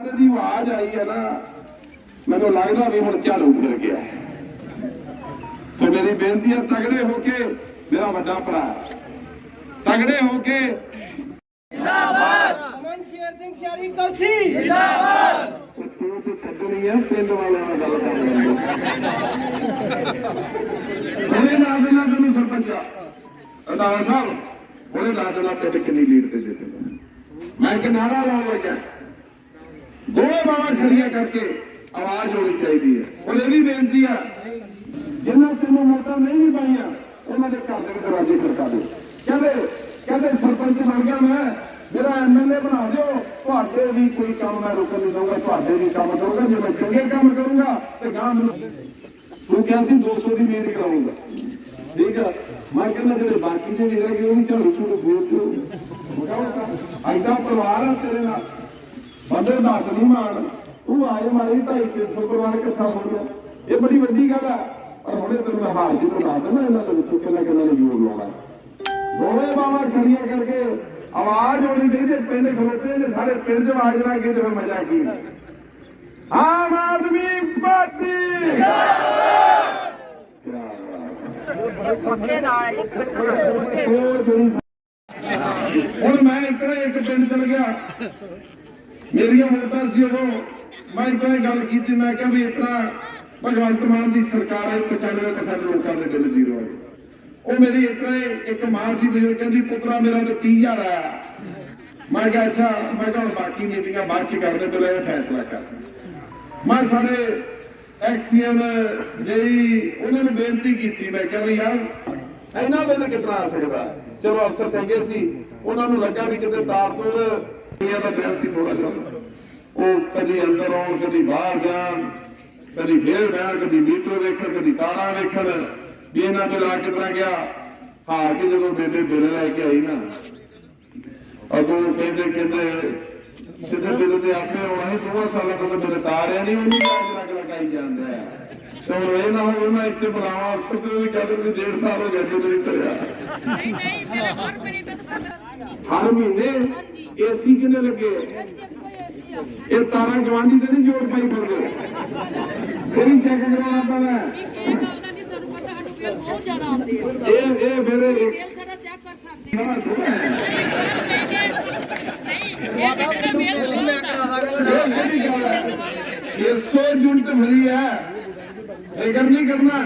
ਸਾਰੇ ਦੀ ਆਵਾਜ਼ ਆਈ ਹੈ ਨਾ ਮੈਨੂੰ ਲੱਗਦਾ ਵੀ ਹੁਣ ਝਾੜੂ ਫਿਰ ਗਿਆ। ਸੋ ਮੇਰੀ ਬੇਨਤੀ ਹੈ ਤਗੜੇ ਹੋ ਕੇ ਮੇਰਾ ਵੱਡਾ ਭਰਾ ਤਗੜੇ ਹੋ ਕੇ ਅਮਨ ਸ਼ੇਰ ਸਿੰਘ ਸ਼ਾਰੀ ਕਲਸੀ ਜਿੰਦਾਬਾਦ! ਤੂੰ ਤੇ ਛੱਡਣੀ ਹੈ ਪਿੰਡ ਵਾਲਿਆਂ ਨਾਲ ਗੱਲ ਕਰਨੀ ਉਹਨੇ ਨਾਲ ਦੇ ਨਾਲ ਤੈਨੂੰ ਸਰਪੰਚਾ ਰੰਦਾਵਾ ਸਾਹਿਬ ਉਹਨੇ ਨਾਲ ਦੇ ਨਾਲ ਪਿੰਡ ਕਿੰਨੀ ਲੀਡ ਤੇ ਜਿੱਤੇ ਮੈਂ ਇੱਕ ਨਾਰਾ ਲਾਉਣ ਲੱਗਾ ਦੋਵੇਂ ਬਾਹਾਂ ਖੜੀਆਂ ਕਰਕੇ ਆਵਾਜ਼ ਹੋਣੀ ਚਾਹੀਦੀ ਹੈ। ਉਹਨੇ ਵੀ ਬੇਨਤੀ ਆ ਜਿਨ੍ਹਾਂ ਤੈਨੂੰ ਵੋਟਾਂ ਨਹੀਂ ਵੀ ਪਾਈਆਂ, ਉਹਨਾਂ ਦੇ ਘਰ ਦੇ ਦਰਵਾਜ਼ੇ ਖੜਕਾ ਦਿਓ। ਕਹਿੰਦੇ ਕਹਿੰਦੇ ਸਰਪੰਚ ਬਣ ਗਿਆ ਮੈਂ, ਮੇਰਾ ਐਮਐਲਏ ਬਣਾ ਦਿਓ। ਤੁਹਾਡੇ ਵੀ ਕੋਈ ਕੰਮ ਮੈਂ ਰੁਕਣ ਨਹੀਂ ਦਊਂਗਾ, ਤੁਹਾਡੇ ਵੀ ਕੰਮ ਕਰੂੰਗਾ। ਜੇ ਮੈਂ ਚੰਗੇ ਕੰਮ ਕਰੂੰਗਾ, ਤੇ ਗਾਂ ਮੈਨੂੰ ਤੂੰ ਕਿਹਾ ਸੀ 200 ਦੀ ਮਿਹਨਤ ਕਰਾਉਂਗਾ। ਠੀਕ ਆ? ਮੈਂ ਕਹਿੰਦਾ ਜਿਹੜੇ ਬਾਕੀ ਦੇ ਵੀ ਹੈਗੇ, ਉਹ ਵੀ ਝਾੜੂ ਝੂੜੂ ਬੋਲ ਐਡਾ ਪਰਿਵਾਰ ਆ ਤੇਰੇ ਨਾਲ। ਬੰਦੇ ਦੱਸ ਨਹੀਂ ਮਾਣ। ਤੂੰ ਆਏ ਮਾਰੇ ਤਿੰਨ ਸੌ ਪਰਿਵਾਰ ਇਕੱਠਾ ਹੋ ਗਿਆ ਇਹ ਬੜੀ ਵੱਡੀ ਗੱਲ ਆ। ਪਰ ਹੁਣੇ ਤੈਨੂੰ ਮੈਂ ਹਾਲ ਜਿੱਤ ਦੱਸ ਦਿੰਦਾ ਇਹਨਾਂ ਦੇ ਵਿੱਚੋਂ ਕਿੰਨਾ ਕਿੰਨਾ ਨੇ ਜੋਰ ਲਾਉਣਾ। ਦੋਵੇਂ ਬਾਵਾ ਖੜੀਆਂ ਕਰਕੇ ਆਵਾਜ਼ ਹੋਣੀ ਚਾਹੀਦੀ। ਪਿੰਡ ਖਲੋਤੇ ਨੇ ਸਾਰੇ ਪਿੰਡ 'ਚ ਆਵਾਜ਼ ਨਾ ਕੇ ਤੇ ਫਿਰ ਮਜ਼ਾ ਕੀ ਆਮ ਆਦਮੀ ਪਾਰਟੀ। ਪੱਕੇ ਨਾਲ ਇੱਕ ਉਹ ਹੁਣ ਮੈਂ ਇਤਨਾ ਇੱਕ ਪਿੰਡ ਚਲ ਗਿਆ। ਮੇਰੀਆਂ ਵੋਟਾਂ ਸੀ ਉਦੋਂ। ਮੈਂ ਇਤਨਾ ਗੱਲ ਕੀਤੀ, ਮੈਂ ਕਿਹਾ ਵੀ ਇਤਨਾ ਭਗਵੰਤ ਮਾਨ ਦੀ ਸਰਕਾਰ ਹੈ 95% ਲੋਕਾਂ ਦੇ ਬਿੱਲ ਜ਼ੀਰੋ ਹੈ। ਉਹ ਮੇਰੀ ਇਤਨਾ ਇੱਕ ਮਾਂ ਸੀ ਬਜ਼ੁਰਗ ਕਹਿੰਦੀ, ਪੁੱਤਰਾ, ਮੇਰਾ ਤਾਂ 30000 ਆਇਆ। ਮੈਂ ਕਿਹਾ, ਅੱਛਾ। ਮੈਂ ਕਿਹਾ ਬਾਕੀ ਮੀਟਿੰਗਾਂ ਬਾਅਦ ਚ ਕਰਦੇ, ਪਹਿਲਾਂ ਇਹ ਫੈਸਲਾ ਕਰ। ਮੈਂ ਸਾਰੇ ਐਕਸੀਐਮ ਜਿਹੜੀ ਉਹਨਾਂ ਨੂੰ ਬੇਨਤੀ ਕੀਤੀ, ਮੈਂ ਕਿਹਾ ਵੀ ਯਾਰ, ਇੰਨਾ ਬਿੱਲ ਕਿਤਨਾ ਆ ਸਕਦਾ? ਚਲੋ ਅਫਸਰ ਚੰਗੇ ਸੀ, ਉਹਨਾਂ ਨੂੰ ਲੱਗਾ ਵੀ ਕਿਤੇ ਤਾਰ ਤੋਂ ਦੁਨੀਆ ਦਾ ਬਿੱਲ ਸੀ ਥੋੜਾ ਜਿਹਾ। ਉਹ ਕਦੀ ਅੰਦਰ ਆਉਣ ਕਦੀ ਬਾਹਰ ਜਾਣ ਕਦੀ ਫੇਰ ਬਹਿਣ ਕਦੀ ਮੀਟਰ ਵੇਖਣ ਕਦੀ ਤਾਰਾਂ ਵੇਖਣ। ਵੀ ਇਹਨਾਂ ਦੇ ਲਾ ਕਿਤਨਾ ਗਿਆ? ਹਾਰ ਕੇ ਜਦੋਂ ਬੇਬੇ ਬਿੱਲ ਲੈ ਕੇ ਆਈ ਨਾ ਅਦੋਂ ਕਹਿੰਦੇ ਕਹਿੰਦੇ ਜਿੱਥੇ ਬਿੱਲ ਤੇ ਆਪੇ ਆਉਣਾ ਸੀ ਦੋਵਾਂ ਸਾਲਾਂ ਤੋਂ ਮੇਰੇ ਤਾਰਿਆ ਨਹੀਂ ਉਹਨੂੰ ਲੱਗ ਲੱਗ ਲਗਾਈ ਜਾਂਦੇ ਆ। ਤੇ ਇਹ ਨਾ ਹੋਵੇ ਮੈਂ ਇੱਥੇ ਬੁਲਾਵਾਂ ਅਫਸਰ ਤੇ ਵੀ ਕਹਿੰਦੇ ਵੀ ਡੇਢ ਸਾਲ ਹੋ ਗਿਆ ਜਦੋਂ ਨਹੀਂ ਕਰਿਆ ਨਹੀਂ ਨਹੀਂ ਮੇਰੇ ਹਰ ਮੇਰੇ ਤਾਂ ਸਾਡਾ ਹਰ ਮਹੀਨੇ? ਏਸੀ ਕਿੰਨੇ ਲੱਗੇ? ਇਹ ਤਾਰਾਂ ਗਵਾਂਢੀ ਤੇ ਨਹੀਂ ਜੋੜ ਪਾਈ ਫਿਰਦੇ? ਇਹ ਚੈੱਕ ਕਰਵਾਉਣਾ ਪੈਣਾ ਇਹ ਗੱਲ ਦਾ ਨਹੀਂ ਸਾਨੂੰ ਪਤਾ ਸਾਨੂੰ ਬਿੱਲ ਬਹੁਤ ਜ਼ਿਆਦਾ ਆਉਂਦੇ ਆ ਇਹ ਇਹ ਫਿਰ ਬਿੱਲ ਸਾਡਾ ਚੈੱਕ ਕਰ ਸਕਦੇ ਨਹੀਂ ਇਹ ਕਿਹੜਾ ਬਿੱਲ ਹੁੰਦਾ ਜਿਹੜੀ ਗੱਲ ਹੈ 600 ਯੂਨਿਟ ਫਰੀ ਹੈ। ਫਿਕਰ ਨਹੀਂ ਕਰਨਾ।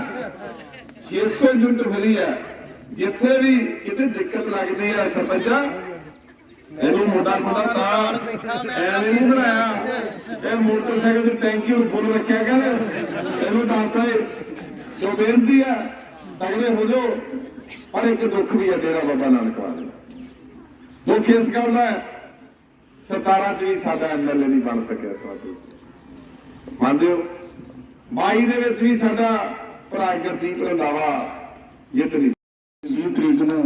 600 ਯੂਨਿਟ ਫਰੀ ਹੈ। ਜਿੱਥੇ ਵੀ ਕਿਤੇ ਦਿੱਕਤ ਲੱਗਦੀ ਹੈ ਸਰਪੰਚਾ ਇਹਨੂੰ ਮੋਟਾ ਮੋਟਾ ਤਾਂ ਐਵੇਂ ਨਹੀਂ ਬਣਾਇਆ। ਇਹ ਮੋਟਰਸਾਈਕਲ ਦੀ ਟੈਂਕੀ ਨੂੰ ਰੱਖਿਆ ਕਰ ਇਹਨੂੰ ਦੱਸਦਾ ਏ ਜੋ ਬੇਨਤੀ ਹੈ ਤਗੜੇ ਹੋ ਜਾਓ। ਪਰ ਇੱਕ ਦੁੱਖ ਵੀ ਹੈ ਡੇਰਾ ਬਾਬਾ ਨਾਨਕ ਵਾਲੇ। ਦੁੱਖ ਇਸ ਗੱਲ ਦਾ 17 ਚ ਵੀ ਸਾਡਾ ਐਮਐਲਏ ਨਹੀਂ ਬਣ ਸਕਿਆ ਤੁਹਾਡੇ ਮੰਨਦੇ ਹੋ? 22 ਦੇ ਵਿੱਚ ਵੀ ਸਾਡਾ ਭਰਾ ਰੰਧਾਵਾ ਜਿੱਤ ਨਹੀਂ 20 ਤਰੀਕ ਨੂੰ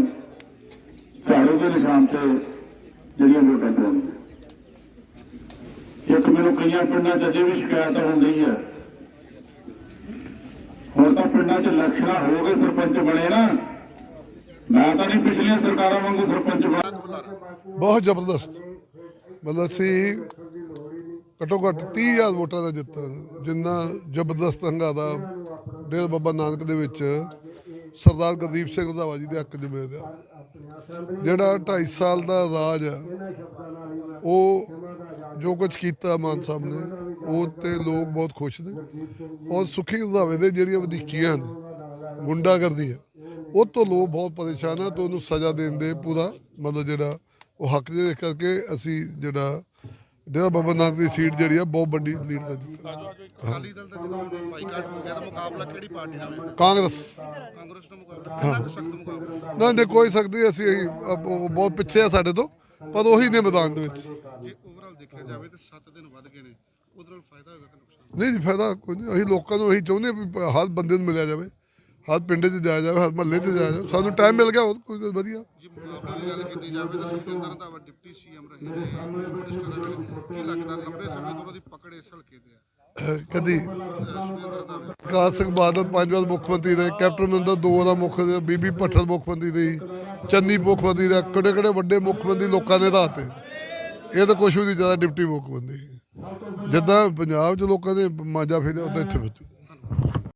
ਝਾੜੂ ਦੇ ਨਿਸ਼ਾਨ ਤੇ ਜਿਹੜੀਆਂ ਵੋਟਾਂ ਪਾਉਣੀਆਂ ਇੱਕ ਮੈਨੂੰ ਕਈਆਂ ਪਿੰਡਾਂ 'ਚ ਅਜੇ ਵੀ ਸ਼ਿਕਾਇਤ ਹੁੰਦੀ ਹੈ ਹੁਣ ਤਾਂ ਪਿੰਡਾਂ 'ਚ ਇਲੈਕਸ਼ਨਾਂ ਹੋ ਗਏ ਸਰਪੰਚ ਬਣੇ ਨਾ। ਮੈਂ ਤਾਂ ਨਹੀਂ ਪਿਛਲੀਆਂ ਸਰਕਾਰਾਂ ਵਾਂਗੂ ਸਰਪੰਚ ਬਣਾ ਬਹੁਤ ਜ਼ਬਰਦਸਤ। ਮਤਲਬ ਅਸੀਂ ਘੱਟੋ ਘੱਟ 30000 ਵੋਟਾਂ ਦਾ ਜਿੱਤ ਜਿੰਨਾ ਜ਼ਬਰਦਸਤ ਹੰਗਾਦਾ ਡੇਰਾ ਬਾਬਾ ਨਾਨਕ ਦੇ ਵਿੱਚ ਸਰਦਾਰ ਗੁਰਦੀਪ ਸਿੰਘ ਰੰਧਾਵਾ ਜੀ ਦੇ ਹੱਕ ਜਿਵੇਂ ਦਾ ਜਿਹੜਾ 2.5 ਸਾਲ ਦਾ ਰਾਜ ਹੈ ਉਹ ਜੋ ਕੁਝ ਕੀਤਾ ਮਾਨ ਸਾਹਿਬ ਨੇ, ਉਹ ਤੇ ਲੋਕ ਬਹੁਤ ਖੁਸ਼ ਨੇ ਔਰ ਸੁਖੀ ਰੰਧਾਵੇ ਦੇ ਜਿਹੜੀਆਂ ਵਧੀਕੀਆਂ ਨੇ ਗੁੰਡਾਗਰਦੀ ਹੈ, ਉਹ ਤੋਂ ਲੋਕ ਬਹੁਤ ਪਰੇਸ਼ਾਨ ਆ ਤੇ ਉਹਨੂੰ ਸਜ਼ਾ ਦੇਣ ਦੇ ਪੂਰਾ ਮਤਲਬ ਜਿਹੜਾ ਉਹ ਹੱਕ ਦੇ ਕਰਕੇ ਅਸੀਂ ਜਿਹੜਾ ਡੇਰਾ ਬਾਬਾ ਨਾਨਕ ਦੀ ਸੀਟ ਜਿਹੜੀ ਆ ਬਹੁਤ ਵੱਡੀ ਲੀਡ ਦਾ ਦਿੱਤਾ ਅਕਾਲੀ ਦਲ ਦਾ ਜਦੋਂ ਬਾਈਕਾਟ ਹੋ ਗਿਆ ਤਾਂ ਮੁਕਾਬਲਾ ਕਿਹੜੀ ਪਾਰਟੀ ਨਾਲ ਹੋਇਆ? ਕਾਂਗਰਸ। ਕਾਂਗਰਸ ਨਾਲ ਮੁਕਾਬਲਾ। ਕਿੰਨਾ ਸਖਤ ਮੁਕਾਬਲਾ। ਨਾ ਦੇ ਕੋਈ ਸਕਦੀ ਅਸੀਂ ਬਹੁਤ ਪਿੱਛੇ ਆ ਸਾਡੇ ਤੋਂ ਪਰ ਉਹੀ ਨੇ ਮੈਦਾਨ ਦੇ ਵਿੱਚ। ਜੇ ਓਵਰਆਲ ਦੇਖਿਆ ਜਾਵੇ ਤਾਂ 7 ਦਿਨ ਵੱਧ ਗਏ ਨੇ ਉਹਦੇ ਨਾਲ ਫਾਇਦਾ ਹੋਏਗਾ ਕਿ ਨੁਕਸਾਨ? ਨਹੀਂ ਜੀ ਫਾਇਦਾ ਕੋਈ ਨਹੀਂ ਅਸੀਂ ਲੋਕਾਂ ਨੂੰ ਅਸੀਂ ਚਾਹੁੰਦੇ ਵੀ ਹਰ ਬੰਦੇ ਨੂੰ ਮਿਲਿਆ ਜਾਵੇ। ਹਰ ਪਿੰਡ 'ਚ ਜਾਇਆ ਜਾਵੇ ਹਰ ਮਹੱਲੇ 'ਚ ਜਾਇਆ ਜਾਵੇ। ਸਾਨੂੰ ਟਾਈਮ ਮਿਲ ਗਿਆ ਹੋਰ ਕੋਈ ਗੱਲ ਵਧੀਆ। ਜੇ ਮੁਕਾਬਲੇ ਦੀ ਗੱਲ ਕੀਤੀ ਜਾਵੇ ਤਾਂ ਸੁਖਿੰਦਰ ਰੰਧਾਵਾ ਡਿਪਟੀ ਸੀਐਮ ਰਹੇ ਨੇ। ਮਿਨਿਸਟਰ ਰਹੇ ਨੇ। ਕੀ ਲੱਗਦਾ ਲੰਬੇ ਸਮੇਂ ਤੋਂ ਉਹਨਾਂ ਦੀ ਪਕੜ ਇਸ ਹਲਕੇ ਤੇ ਹੈ? ਅਹ, ਕਦੀ। ਪ੍ਰਕਾਸ਼ ਸਿੰਘ ਬਾਦਲ ਪੰਜ ਵਾਰ ਮੁੱਖ ਮੰਤਰੀ ਰਹੇ ਕੈਪਟਨ ਅਮਰਿੰਦਰ ਦੋ ਵਾਰ ਮੁੱਖ ਬੀਬੀ ਭੱਠਲ ਮੁੱਖ ਮੰਤਰੀ ਰਹੀ ਚੰਨੀ ਮੁੱਖ ਮੰਤਰੀ ਰਹੇ ਕਿਹੜੇ ਕਿਹੜੇ ਵੱਡੇ ਮੁੱਖ ਮੰਤਰੀ ਲੋਕਾਂ ਨੇ ਰਾਤੇ ਇਹ ਤਾਂ ਕੁਛ ਵੀ ਨਹੀਂ ਜ਼ਿਆਦਾ ਡਿਪਟੀ ਮੁੱਖ ਮੰਤਰੀ। ਜਿੱਦਾਂ ਪੰਜਾਬ 'ਚ ਲੋਕਾਂ ਦੇ ਮਾਂਜਾ ਫੇਰਿਆ ਉਦਾਂ ਇੱਥੇ ਫਿਰ